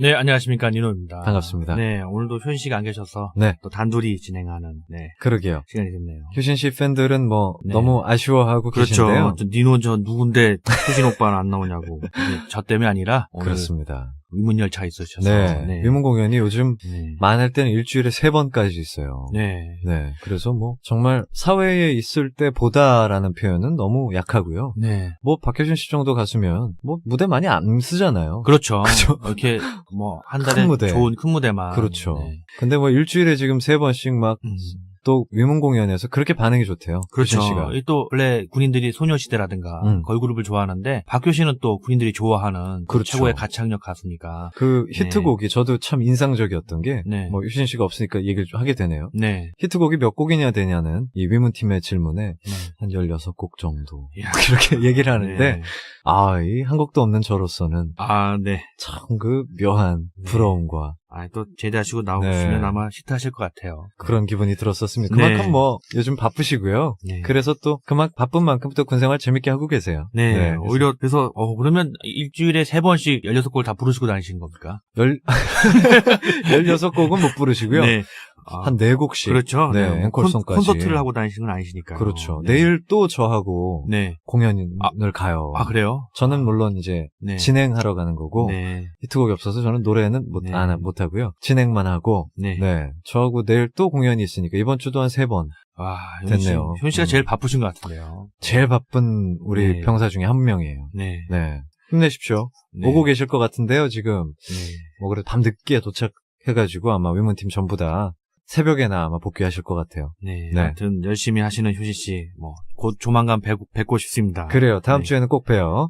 네, 안녕하십니까. 니노입니다. 반갑습니다. 네, 오늘도 효신 씨가 안 계셔서 네. 또 단둘이 진행하는 네, 그러게요. 시간이 됐네요. 효신 씨 팬들은 뭐 네. 너무 아쉬워하고 그렇죠. 계신데요. 저 니노 저 누군데 효신 오빠는 안 나오냐고. 저 때문에 아니라 오늘 그렇습니다. 위문 열차 있으셔서. 네. 위문 공연이 요즘 네. 많을 때는 일주일에 세 번까지 있어요. 네. 네. 그래서 뭐 정말 사회에 있을 때 보다라는 표현은 너무 약하고요. 네. 뭐 박효신 씨 정도 가수면 뭐 무대 많이 안 쓰잖아요. 그렇죠. 그죠? 이렇게 뭐한큰 달에 무대. 좋은 큰 무대만. 그렇죠. 네. 근데 뭐 일주일에 지금 세 번씩 막 음. 또 위문 공연에서 그렇게 반응이 좋대요. 그렇죠. 씨가. 이또 원래 군인들이 소녀시대라든가 음. 걸그룹을 좋아하는데 박효신은 또 군인들이 좋아하는 또 그렇죠. 최고의 가창력 가수니까. 그 히트곡이 저도 참 인상적이었던 게, 네. 뭐, 유신 씨가 없으니까 얘기를 좀 하게 되네요. 네. 히트곡이 몇 곡이냐 되냐는 이 위문팀의 질문에 네. 한 16곡 정도. 이야. 그렇게 얘기를 하는데, 네. 아, 이한 곡도 없는 저로서는 아, 네. 참 그 묘한 네. 부러움과 아, 또 제대하시고 나오시면 네. 아마 시트하실 것 같아요. 그런 기분이 들었었습니다. 네. 그만큼 뭐, 요즘 바쁘시고요. 네. 그래서 또 그만 바쁜 만큼 또 군생활 재밌게 하고 계세요. 네, 그래서 오히려 그래서 어 그러면 일주일에 세 번씩 16곡을 다 부르시고 다니시는 겁니까? 열, 16곡은 못 부르시고요. 네. 아, 한 4곡씩. 그렇죠. 네, 뭐 앵콜송까지. 콘, 콘서트를 하고 다니시는 건 아니시니까요. 그렇죠. 네. 내일 또 저하고 네. 공연을 아, 가요. 아, 그래요? 저는 물론 이제 네. 진행하러 가는 거고 네. 히트곡이 없어서 저는 노래는 못, 네. 안, 못 하고요. 진행만 하고 네. 네. 저하고 내일 또 공연이 있으니까 이번 주도 한 세 번. 와, 됐네요. 효 씨가 음. 제일 바쁘신 것 같은데요. 제일 바쁜 우리 네. 병사 중에 한 명이에요. 네. 네. 힘내십시오. 네. 오고 계실 것 같은데요, 지금. 네. 뭐 그래도 밤 늦게 도착 해가지고 아마 위문팀 전부 다 새벽에나 아마 복귀하실 것 같아요. 네. 네. 아무튼 열심히 하시는 효신 씨, 뭐, 곧 조만간 뵙, 뵙고 싶습니다. 그래요. 다음 네. 주에는 꼭 봬요.